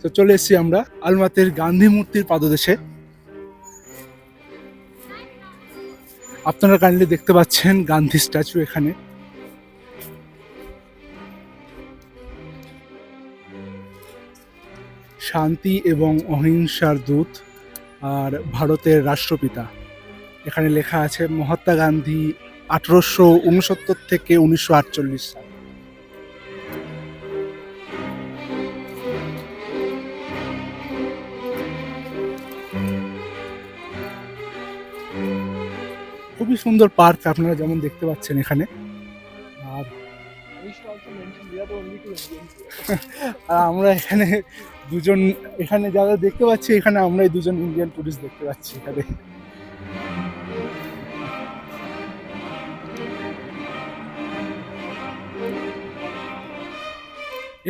তো চলে এসেছি আমরা আলমাতের গান্ধী মূর্তির পাদদেশে। আপনারা কাইন্ডলি দেখতে পাচ্ছেন গান্ধী স্ট্যাচু এখানে। শান্তি এবং অহিংসার দূত আর ভারতের রাষ্ট্রপিতা। এখানে লেখা আছে, মহাত্মা গান্ধী আঠারোশো উনসত্তর থেকে উনিশশো আটচল্লিশ সাল। খুবই সুন্দর পার্ক আপনারা যেমন দেখতে পাচ্ছেন এখানে। আর আর আমরা এখানে দুজন, এখানে যারা দেখতে পাচ্ছি, এখানে আমরাই দুজন ইন্ডিয়ান টুরিস্ট দেখতে পাচ্ছি এখানে।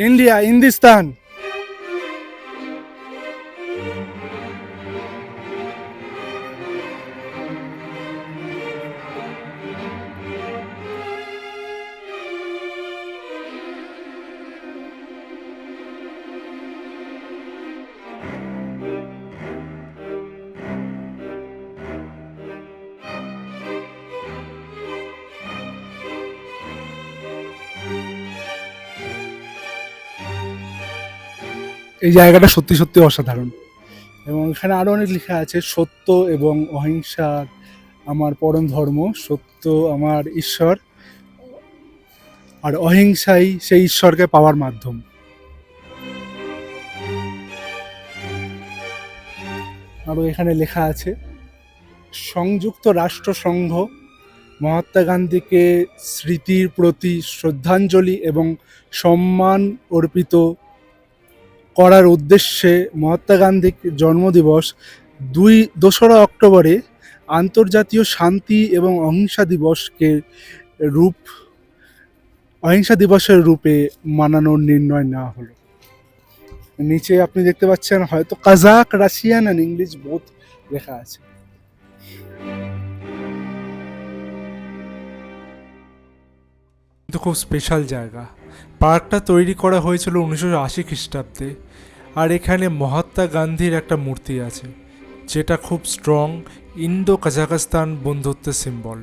ইন্ডিয়া হিন্দুস্তান এই জায়গাটা সত্যি সত্যি অসাধারণ। এবং এখানে আরও অনেক লেখা আছে, সত্য এবং অহিংসা আমার পরম ধর্ম, সত্য আমার ঈশ্বর, আর অহিংসাই সেই ঈশ্বরকে পাওয়ার মাধ্যম। আরও এখানে লেখা আছে, সংযুক্ত রাষ্ট্রসংঘ মহাত্মা গান্ধীকে স্মৃতির প্রতি শ্রদ্ধাঞ্জলি এবং সম্মান অর্পিত করার উদ্দেশ্যে মহাত্মা গান্ধীর জন্মদিবস দুই দোসরা অক্টোবরে আন্তর্জাতীয় শান্তি এবং অহিংসা দিবসকে রূপ, অহিংসা দিবসের রূপে মানানোর নির্ণয় নেওয়া হলো। নিচে আপনি দেখতে পাচ্ছেন হয়তো Kazakh, Russian and English both লেখা আছে। কিন্তু খুব স্পেশাল জায়গা। পার্কটা তৈরি করা হয়েছিল উনিশশো আশি খ্রিস্টাব্দে, আর এখানে মহাত্মা গান্ধীর একটা মূর্তি আছে, যেটা খুব স্ট্রং ইন্দো কাজাকস্তান বন্ধুত্বের সিম্বল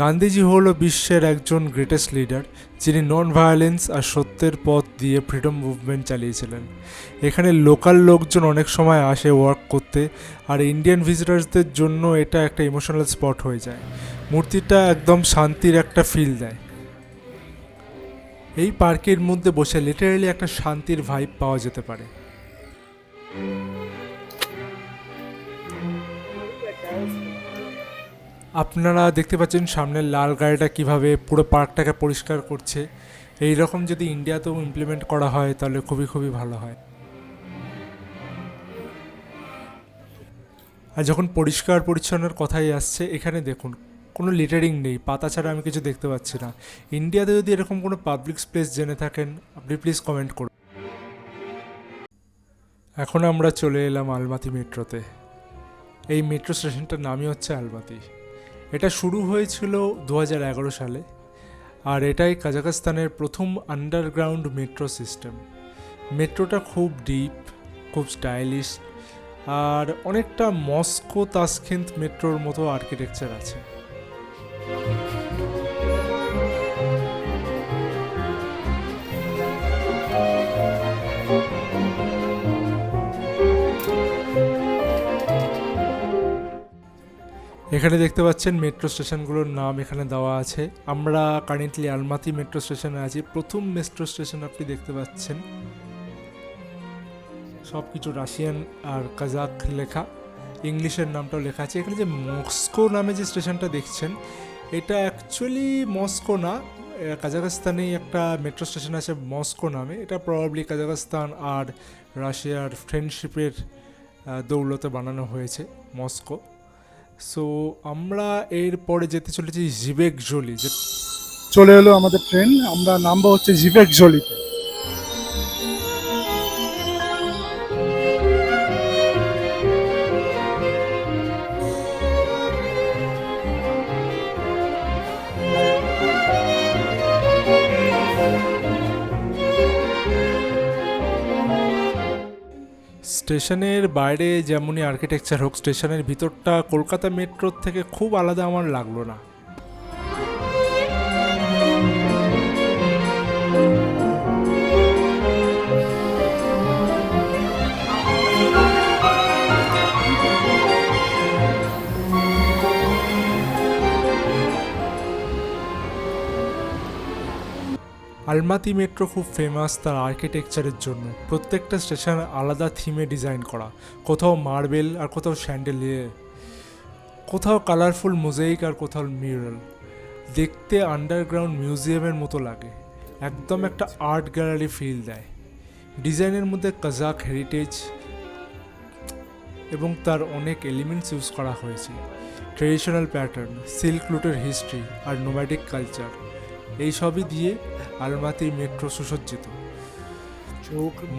গান্ধীজি হল বিশ্বের একজন গ্রেটেস্ট লিডার যিনি নন ভায়োলেন্স আর সত্যের পথ দিয়ে ফ্রিডম মুভমেন্ট চালিয়েছিলেন। এখানে লোকাল লোকজন অনেক সময় আসে ওয়ার্ক করতে, আর ইন্ডিয়ান ভিজিটার্সদের জন্য এটা একটা ইমোশনাল স্পট হয়ে যায়। মূর্তিটা একদম শান্তির একটা ফিল দেয়। এই পার্কের মধ্যে বসে লিটারালি একটা শান্তির ভাইব পাওয়া যেতে পারে। আপনারা দেখতে পাচ্ছেন সামনের লাল গাড়িটা কীভাবে পুরো পার্কটাকে পরিষ্কার করছে। এই রকম যদি ইন্ডিয়াতেও ইমপ্লিমেন্ট করা হয়, তাহলে খুবই খুবই ভালো হয়। আর যখন পরিষ্কার পরিচ্ছন্নর কথাই আসছে, এখানে দেখুন কোনো লিটারিং নেই, পাতা ছাড়া আমি কিছু দেখতে পাচ্ছি না। ইন্ডিয়াতে যদি এরকম কোনো পাবলিক স্পেস জেনে থাকেন, আপনি প্লিজ কমেন্ট করুন। এখন আমরা চলে এলাম আলমাতি মেট্রোতে এই মেট্রো স্টেশনটার নামই হচ্ছে আলমাতি। এটা শুরু হয়েছিল দু হাজার এগারো সালে, আর এটাই কাজাকস্তানের প্রথম আন্ডারগ্রাউন্ড মেট্রো সিস্টেম মেট্রোটা খুব ডিপ খুব স্টাইলিশ আর অনেকটা মস্কো তাসখেন্ত মেট্রোর মতো আর্কিটেকচার আছে। এখানে দেখতে পাচ্ছেন মেট্রো স্টেশনগুলোর নাম এখানে দেওয়া আছে। আমরা কারেন্টলি আলমাতি মেট্রো স্টেশনে আছি। প্রথম মেট্রো স্টেশন আপনি দেখতে পাচ্ছেন। সব কিছু রাশিয়ান আর কাজাক লেখা। ইংলিশের নামটাও লেখা আছে। এখানে যে মস্কো নামে যে স্টেশনটা দেখছেন এটা অ্যাকচুয়ালি মস্কো না এ, কাজাকস্তানেই একটা মেট্রো স্টেশন আছে মস্কো নামে। এটা প্রবাবলি কাজাকস্তান আর রাশিয়ার ফ্রেন্ডশিপের দৌলতে বানানো হয়েছে মস্কো। সো আমরা এর পরে যেতে চলেছি জিবেক জলি চলে এলো আমাদের ট্রেন। আমরা নামবো হচ্ছে জিবেক জলিতে স্টেশনের বাইরে যেমনই আর্কিটেকচার হোক, স্টেশনের ভিতরটা কলকাতা মেট্রোর থেকে খুব আলাদা আমার লাগল না। আলমাতি মেট্রো খুব ফেমাস তার আর্কিটেকচারের জন্য। প্রত্যেকটা স্টেশন আলাদা থিমে ডিজাইন করা। কোথাও মার্বেল আর কোথাও স্যান্ডেলিয়ে কোথাও কালারফুল মোজাইক আর কোথাও মিউরাল দেখতে আন্ডারগ্রাউন্ড মিউজিয়ামের মতো লাগে। একদম একটা আর্ট গ্যালারি ফিল দেয়। ডিজাইনের মধ্যে কাজাক হেরিটেজ এবং তার অনেক এলিমেন্টস ইউজ করা হয়েছে। ট্রেডিশনাল প্যাটার্ন সিল্ক রুটের হিস্ট্রি আর নোম্যাডিক কালচার এই সবই দিয়ে আলমাতি মেট্রো সুসজ্জিত।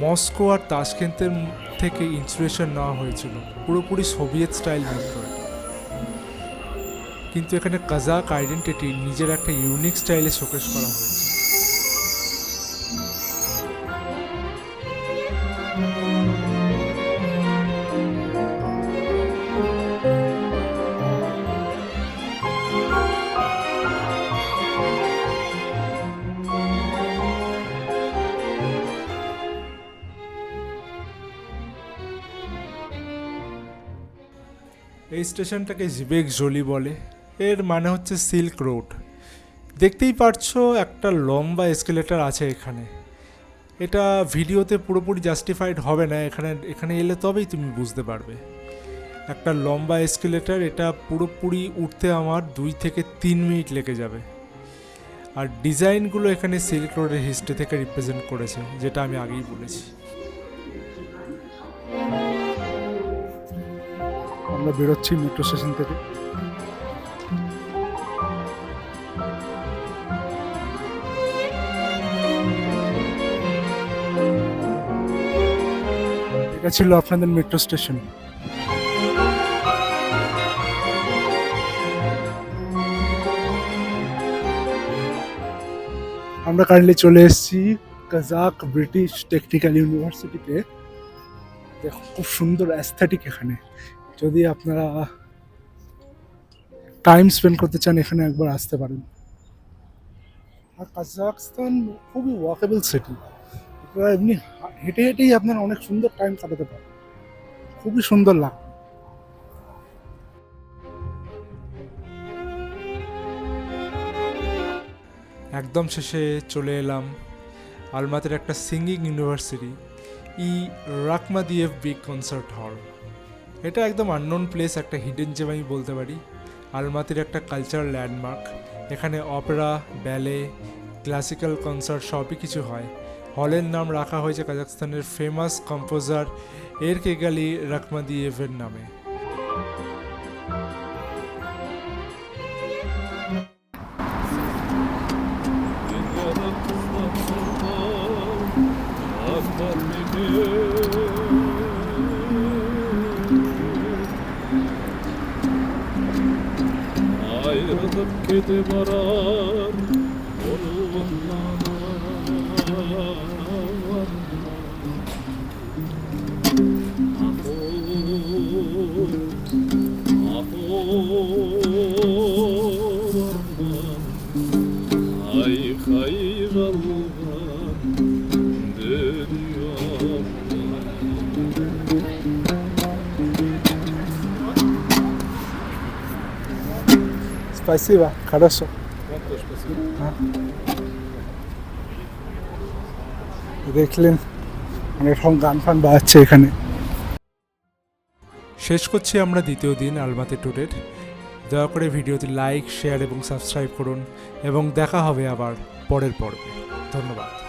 মস্কো আর তাসকেন্তের থেকে ইন্সপিরেশন নেওয়া হয়েছিল। পুরোপুরি সোভিয়েত স্টাইল মেট্রো কিন্তু এখানে কাজাক আইডেন্টিটি নিজের একটা ইউনিক স্টাইলে শোকেস করা হয়েছে। এই স্টেশনটাকে জিবেক জলি বলে। এর মানে হচ্ছে সিল্ক রোড। দেখতেই পারছ, একটা লম্বা এসকেলেটার আছে এখানে। এটা ভিডিওতে পুরোপুরি জাস্টিফাইড হবে না, এখানে এখানে এলে তবেই তুমি বুঝতে পারবে। একটা লম্বা এসকেলেটার এটা পুরোপুরি উঠতে আমার দুই থেকে তিন মিনিট লেগে যাবে। আর ডিজাইনগুলো এখানে সিল্ক রোডের হিস্ট্রি থেকে রিপ্রেজেন্ট করেছে, যেটা আমি আগেই বলেছি। আমরা বেরোচ্ছি মেট্রো স্টেশন থেকে। এটা ছিল আপনাদের মেট্রো স্টেশন আমরা কারেন্টলি চলে এসেছি কাজাক ব্রিটিশ টেকনিক্যাল ইউনিভার্সিটিতে খুব সুন্দর অ্যাস্থেটিক এখানে। যদি আপনারা টাইম স্পেন্ড করতে চান, এখানে একবার আসতে পারেন। আর কাজাকস্তান খুবই ওয়াকেবল সিটি আপনারা এমনি হেঁটে হেঁটেই আপনারা অনেক সুন্দর টাইম কাটাতে পারেন খুবই সুন্দর লাগে একদম শেষে চলে এলাম আলমাতের একটা সিঙ্গিং ইউনিভার্সিটি, ই রাকমা রাকমাদিয়েভ বিগ কনসার্ট হল। এটা একদম আননোন প্লেস একটা হিডেন জেম আমি বলতে পারি। আলমাতির একটা কালচারাল ল্যান্ডমার্ক এখানে অপেরা ব্যালে ক্লাসিক্যাল কনসার্ট সবই কিছু হয়। হলের নাম রাখা হয়েছে কাজাকস্তানের ফেমাস কম্পোজার এর কেগালি রাকমাদিয়েভের নামে। বড় Спасибо, хорошо. Вам тоже спасибо. দেখলেন অনেক রকম গান ফান বাজাচ্ছে এখানে শেষ করছি আমরা দ্বিতীয় দিন আলমাতি ট্যুরের দয়া করে ভিডিওটি লাইক শেয়ার এবং সাবস্ক্রাইব করুন এবং দেখা হবে আবার পরের পর্বে ধন্যবাদ